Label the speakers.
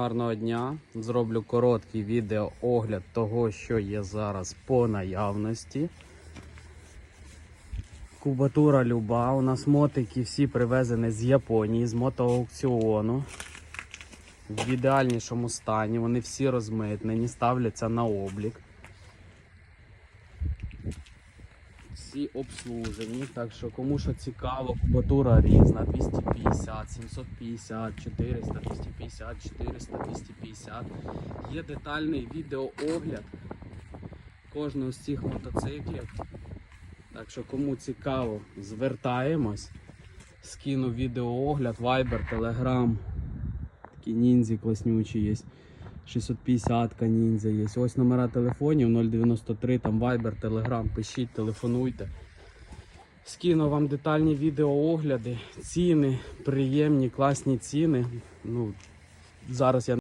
Speaker 1: Гарного дня. Зроблю короткий відеоогляд того, що є зараз по наявності. Кубатура люба. У нас мотики всі привезені з Японії, з мотоаукціону. В ідеальнішому стані. Вони всі розмитнені, ставляться на облік. Всі обслужені, так що кому що цікаво, кубатура різна, 250, 750, 400, 250, 400, 250. Є детальний відеоогляд кожного з цих мотоциклів. Так що кому цікаво, звертаємось. Скину відеоогляд, Viber, Telegram. Такі ніндзі класнючі є. 650 ніндзя є. Ось номера телефонів 093, там Viber, Telegram. Пишіть, телефонуйте. Скину вам детальні відеоогляди, ціни, приємні, класні ціни. Ну, зараз я